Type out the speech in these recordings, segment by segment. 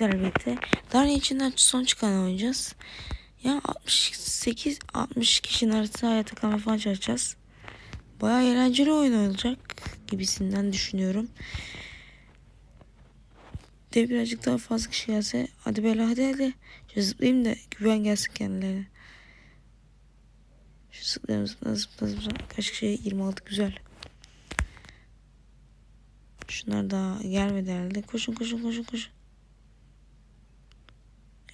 birlikte. Darya içinden son çıkan oynayacağız. Ya 68 60 kişinin arasında hayata kalma falan çalışacağız. Bayağı eğlenceli oyun olacak gibisinden düşünüyorum. De birazcık daha fazla kişi gelse hadi böyle hadi hadi. Şu zıplayayım da güven gelsin kendilerine. Şu zıplayalım zıpla zıpla zıpla. Kaç kişi 26 güzel. Şunlar daha gelmedi herhalde. Koşun koşun koşun koşun.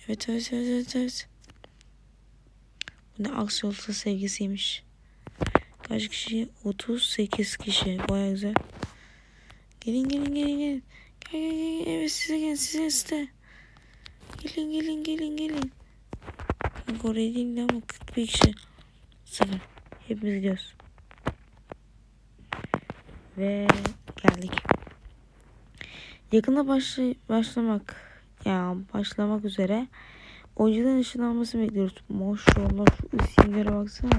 Evet evet evet evet evet. Bu ne aksiyolta sevgisiymiş. Kaç kişi? 38 kişi. Baya güzel. Gelin gelin gelin gelin. Gel gel gel. Evet size gelin size size. Gelin gelin gelin gelin. Kanka oraya değil de ama 41 kişi. Sıfır. Hepimiz gidiyoruz. Ve geldik. Yakında başlay başlamak ya başlamak üzere. Oyuncuların ışınlanmasını bekliyoruz. Maşallah şu isimlere baksana.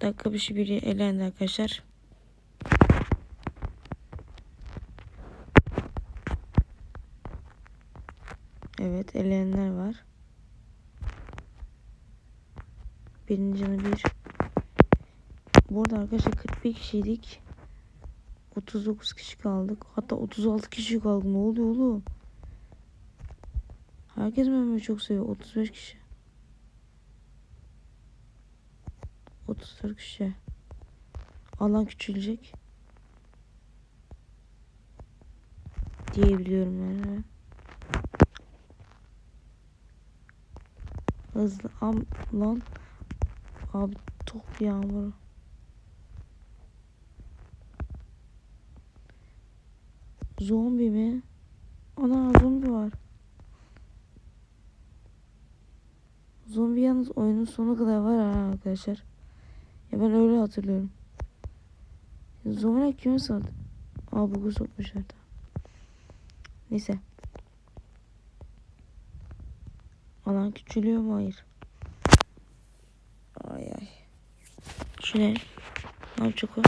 Dakika bir şey biri elendi arkadaşlar. Evet eleyenler var. Birinci canı bir. Burada arkadaşlar 41 kişiydik. 39 kişi kaldık. Hatta 36 kişi kaldık. Ne oluyor oğlum? Herkes Mehmet'i çok seviyor. 35 kişi. 34 kişi. Alan küçülecek. Diye biliyorum yani. Hızlı. Am lan. Abi top yağmuru. Zombi mi? Ana zombi var. Zombi yalnız oyunun sonu kadar var arkadaşlar. Ya ben öyle hatırlıyorum. Zombiler kimi sandı? Aa bugu sokmuşlar da. Neyse. Alan küçülüyor mu? Hayır. Ay ay. Şu ne? Ne yapacak o?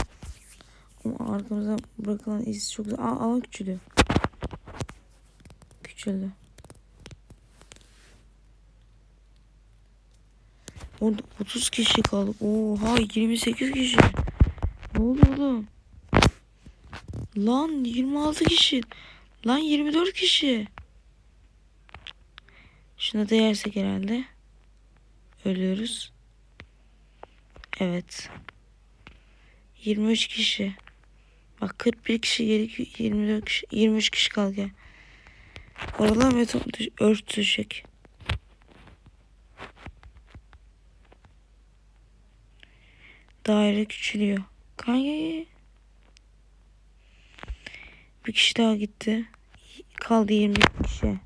Ama arkamıza bırakılan iz çok. Aa alan küçülüyor. Küçüldü. Orada 30 kişi kaldık. Oha 28 kişi. Ne oldu oğlum? Lan 26 kişi. Lan 24 kişi. Şuna da yersek herhalde. Ölüyoruz. Evet. 23 kişi. Bak 41 kişi gerekiyor. 24 kişi. 23 kişi kaldı. Oralar düş- örtüşecek. Daire küçülüyor. Kanka. Bir kişi daha gitti. Kaldı 20 kişi.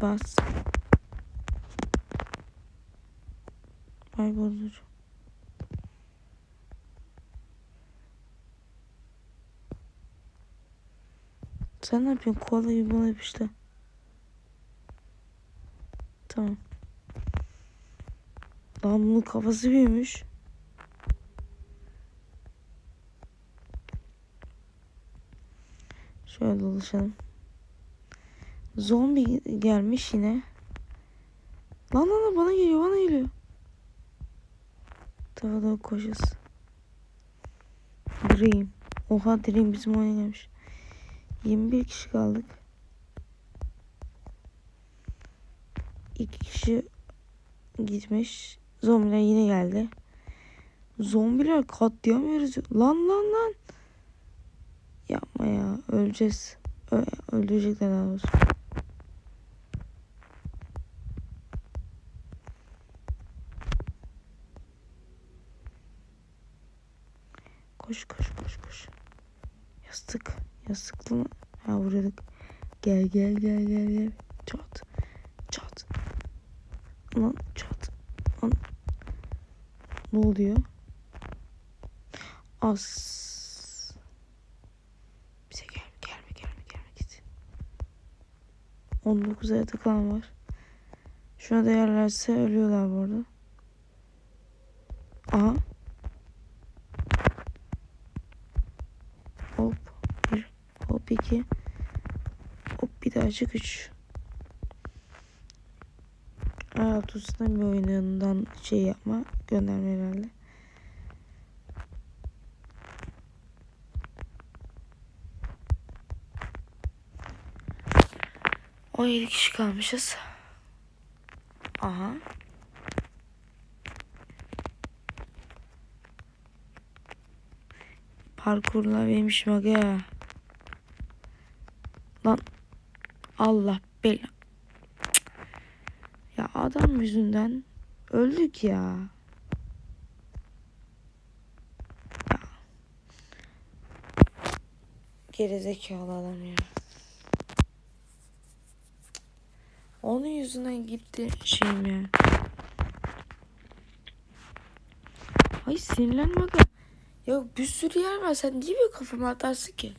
Bas. Kaybolur. Sen ne yapıyorsun? Koala gibi bana yapıştı. Tamam. Lan bunun kafası büyümüş. Şöyle dolaşalım. Zombi gelmiş yine. Lan lan lan bana geliyor bana geliyor. Tarafa doğru koşacağız. Dream. Oha Dream bizim oyuna gelmiş. 21 kişi kaldık. 2 kişi gitmiş. Zombiler yine geldi. Zombiler katlayamıyoruz. Lan lan lan. Yapma ya. Öleceğiz. Ö öldürecekler daha doğrusu. Koş koş koş koş. Yastık. Yastıklı mı? Ha vurduk. Gel gel gel gel gel. Çat. Çat. Lan çat. Lan. Ne oluyor? As. Bize gel gelme gelme gelme git. 19 aya takılan var. Şuna değerlerse ölüyorlar bu arada. Aha. Hop. Bir. Hop iki. Hop bir daha Birazcık güç. Hayat bir oyunundan şey yapma. Gönderme herhalde. On yedi kişi kalmışız. Aha. Parkurlar benim aga. Lan Allah bela. Ya adam yüzünden öldük ya. ya. Gerizekalı adam ya. Onun yüzünden gitti şeyim ya. Ay sinirlenme aga. Ya bir sürü yer var. Sen niye bir kafama atarsın ki?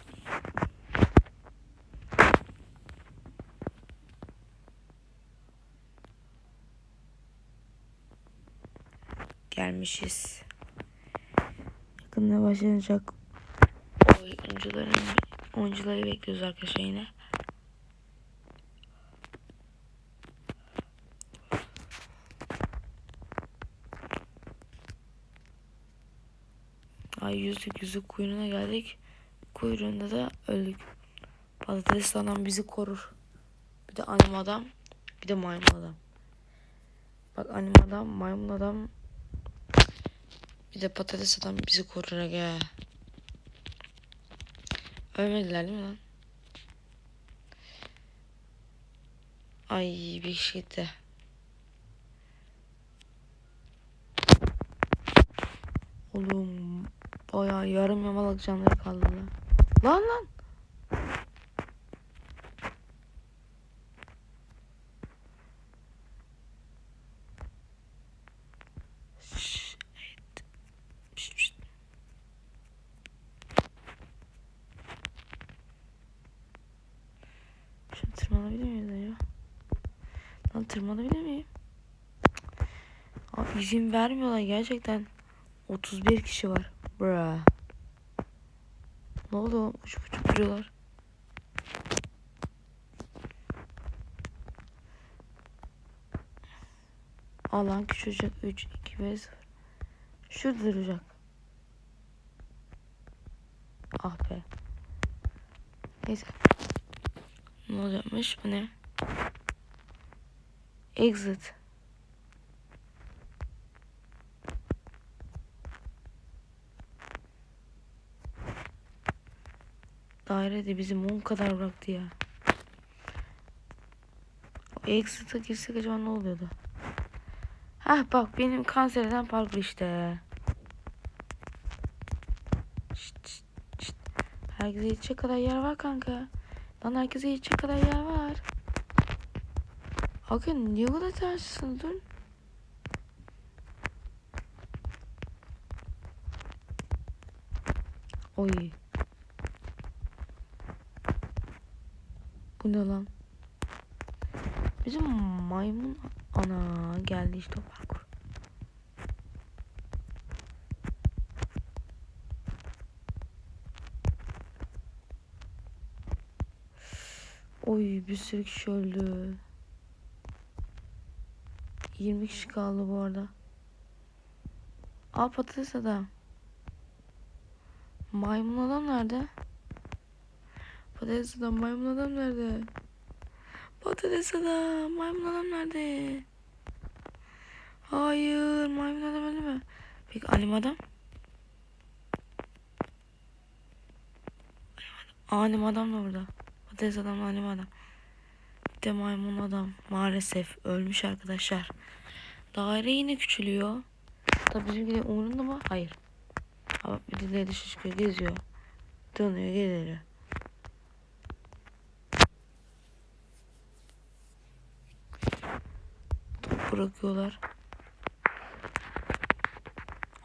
Gelmişiz. Yakında başlanacak oyuncuların oyuncuları bekliyoruz arkadaşlar yine. Ay yüzlük yüzlük kuyruğuna geldik. Kuyruğunda da öldük. Patates adam bizi korur. Bir de anim adam. Bir de maymun adam. Bak anim adam, maymun adam. Bir de patates adam bizi korur aga. Ölmediler değil mi lan? Ay bir kişi gitti. Oğlum bayağı yarım yamalak canları kaldı lan. Lan lan. Tırmanabilir miyiz ya? Lan tırmanabilir miyim? Aa, izin vermiyorlar gerçekten. 31 kişi var. Bra. Ne oldu? Uçup uçup duruyorlar. Alan küçülecek. 3, 2 ve 0. Şurada duracak. Ah be. Neyse. Ne olacakmış? Bu ne? Exit. Daire de bizi mum kadar bıraktı ya. O exit'a girsek acaba ne oluyordu? Hah bak benim kanser eden parkur işte. Şşt, şşt, şşt. Herkese yetecek kadar yer var kanka. Lan herkese yetecek kadar yer var. Akın niye kadar terssin dur. Oy. Bu ne lan? Bizim maymun ana geldi işte parkur. Oy bir sürü kişi öldü. 20 kişi kaldı bu arada. Aa patates adam. Maymun adam nerede? Patates adam maymun adam nerede? Patates adam maymun adam nerede? Hayır maymun adam öldü mü? Peki anim adam? Anim adam da burada. Patates adam anim adam. Bir de maymun adam maalesef ölmüş arkadaşlar. Daire yine küçülüyor. Tabii bizimki de umurunda mı? Hayır. Ama bir de çıkıyor geziyor. Dönüyor geliyor. Bırakıyorlar.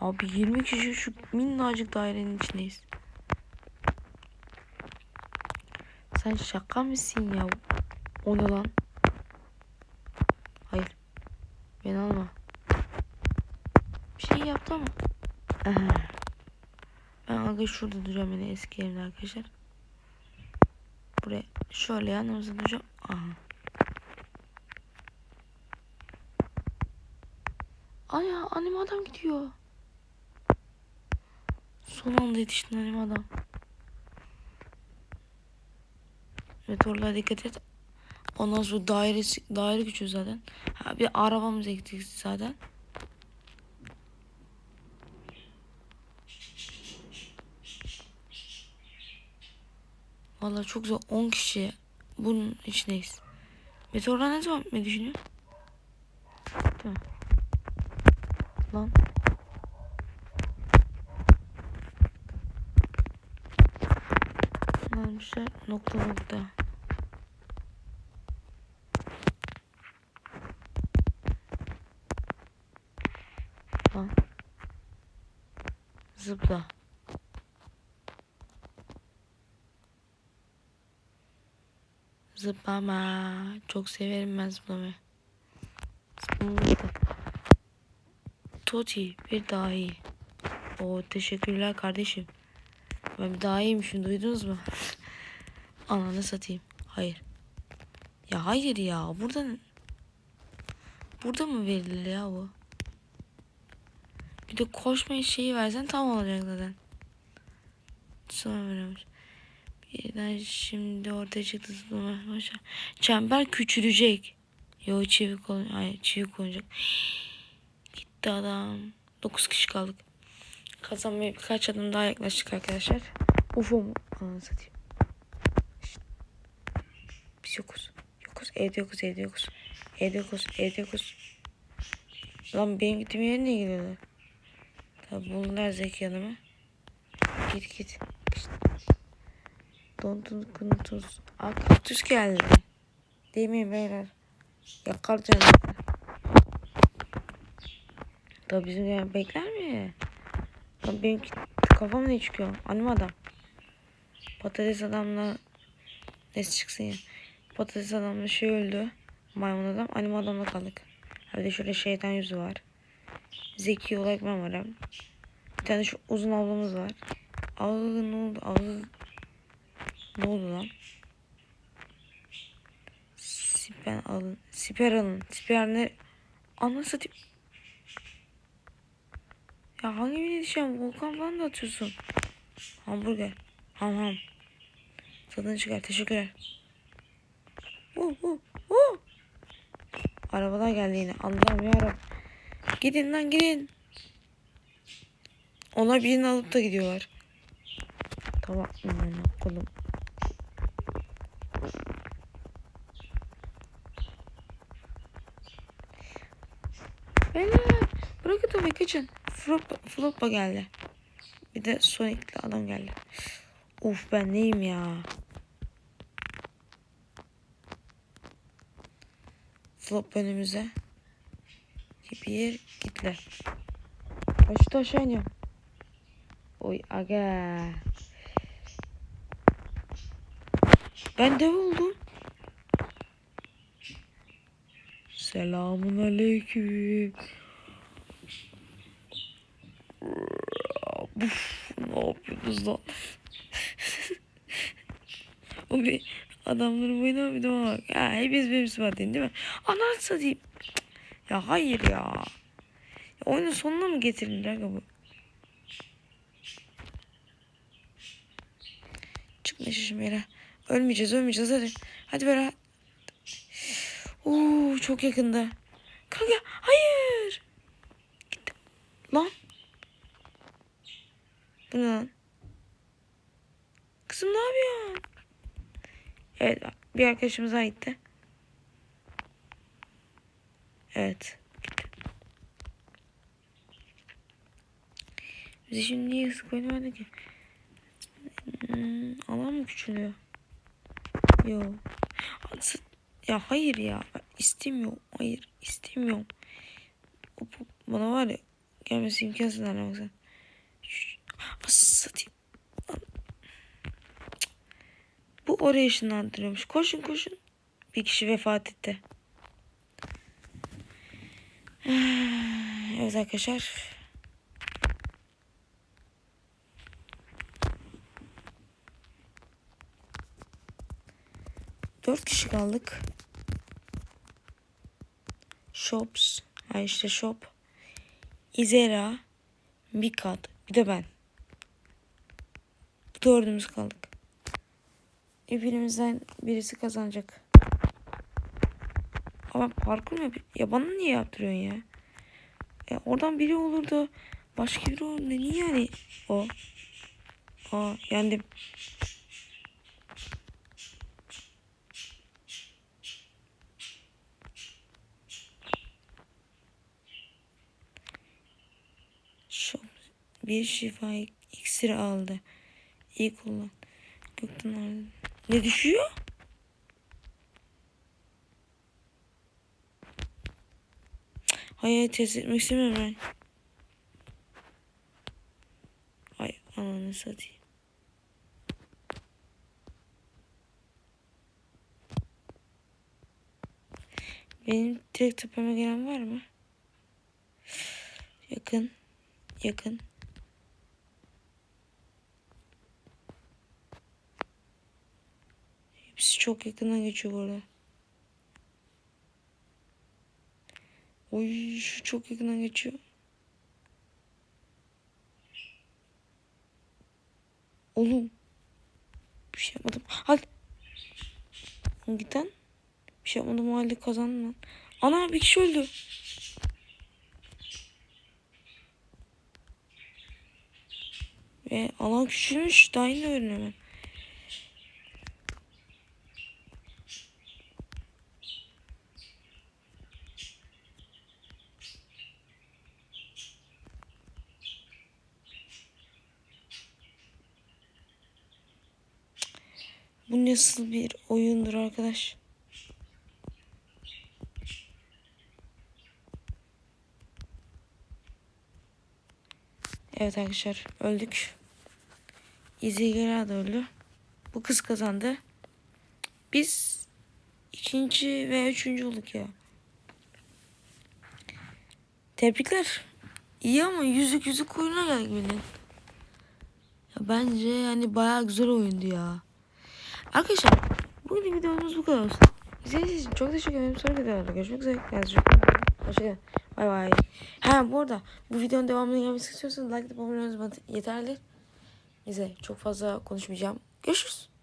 Abi 20 kişi şu minnacık dairenin içindeyiz. Sen şaka mısın ya? O ne lan? Hayır. Beni alma. Bir şey yaptı ama. Ben aga şurada duracağım yine eski evimde arkadaşlar. Buraya şöyle yanımıza duracağım. Aha. Ay ya adam gidiyor. Son anda yetiştin anime adam. Meteorlara dikkat et. Ondan sonra daire, daire gücü zaten. Ha, bir arabamız eksik zaten. Vallahi çok zor. 10 kişi bunun içindeyiz. Meteorlar ne zaman bitmeyi düşünüyor? Tamam. Lan. Ne almışlar? Nokta nokta. Lan. Zıpla. Zıplama. Çok severim ben zıplamayı. Zıplamayı. Toti bir daha iyi. Oo teşekkürler kardeşim. Ben bir daha iyiymişim duydunuz mu? Ananı satayım. Hayır. Ya hayır ya burada burada mı verilir ya bu? Bir de koşma şeyi versen tam olacak zaten. Sonra vermiş. Birden şimdi ortaya çıktı zıplama. Çember küçülecek. Yo çivik olacak. Hayır çivik olacak. Gitti adam. 9 kişi kaldık. Kazanmaya birkaç adım daha yaklaştık arkadaşlar. Ufo mu? Ananı satayım. Biz yokuz. Yokuz. Evde yokuz. Evde yokuz. Evde yokuz. Evde yokuz. Lan benim gittiğim yere niye gidiyorlar? Tabi buldular Zeki Hanım'ı. Git git. Şşt. Dondun kunutuz. Aa kaktüs geldi. Değil mi beyler? Yakar canım. Tabi bizim yani bekler mi? Lan benim kafam ne çıkıyor? Annem adam. Patates adamla ne çıksın ya. Patates adamla şey öldü. Maymun adam. Annem adamla kaldık. Bir de şöyle şeytan yüzü var. Zeki olarak ben varım. Bir tane şu uzun ablamız var. Ağı ne oldu? Ağı ne oldu lan? Siper alın. Siper alın. Siper ne? Anasını satayım. Ya hangi birine diyeceğim? Volkan falan da atıyorsun. Hamburger. Ham ham. Tadını çıkar. Teşekkürler. Uh, uh, uh. Arabalar geldi yine. Allah'ım yarabbim. Gidin lan gidin. Onlar birini alıp da gidiyorlar. Tamam. Aman Kolum. Kaçın. Flop, geldi. Bir de Sonic'li adam geldi. Of ben neyim ya. Flop önümüze. Bir gitler. Aşağı aşağı iniyorum. Oy aga. Ben dev oldum. Selamun aleyküm. Uf, ne yapıyorsunuz lan? o bir adamların boyuna bir de bak. Ya hepiniz benim sıfatayım değil mi? Ananı satayım. Ya hayır ya. ya oyunun sonuna mı getirirler bu? Çıkma şişim yere. Ölmeyeceğiz ölmeyeceğiz hadi. Hadi Berat. Oo çok yakında. Kanka hayır. Gitti. Lan. Bu ne lan? Kızım ne yapıyorsun? Evet bir arkadaşımız daha gitti. Evet. Bizi şimdi niye sık oynamadı ki? Hmm, alan mı küçülüyor? Yo. Ya hayır ya. Ben istemiyorum. Hayır istemiyorum. Bana var ya gelmesi imkansız anne Şşş, Satayım. Bu oraya ışınlandırıyormuş. Koşun koşun. Bir kişi vefat etti. Evet arkadaşlar. Dört kişi kaldık. Shops. Ha işte shop. Izera. Mikat. Bir de ben. Dördümüz kaldık. E, birimizden birisi kazanacak. Ama parkur mu? Ya bana niye yaptırıyorsun ya? Ya oradan biri olurdu. Başka biri olurdu. Niye yani o? Aa yendim. Şu bir şifa iksiri aldı. İyi kullan. Gökten. Ne düşüyor? Hayır test etmek istemiyorum ben. Ay ananı satayım. Benim direkt tepeme gelen var mı? Yakın. Yakın. Hepsi çok yakından geçiyor bu arada. Oy şu çok yakından geçiyor. Oğlum. Bir şey yapmadım. Hadi. Giden. Bir şey yapmadım halde kazandım lan. Ana bir kişi öldü. Ve alan küçülmüş. Daha yeni öğreniyorum. Bu nasıl bir oyundur arkadaş? Evet arkadaşlar öldük. İzigera da öldü. Bu kız kazandı. Biz ikinci ve üçüncü olduk ya. Tebrikler. İyi ama yüzük yüzük oyuna geldik bildiğin. Ya bence yani bayağı güzel oyundu ya. Arkadaşlar bugün videomuz bu kadar olsun. İzlediğiniz için çok teşekkür ederim. Sonra videolarda görüşmek üzere. Kendinize çok. Hoşçakalın. Bay bay. Ha bu arada bu videonun devamını gelmesini istiyorsanız like atıp abone olmanız yeterli. Neyse çok fazla konuşmayacağım. Görüşürüz.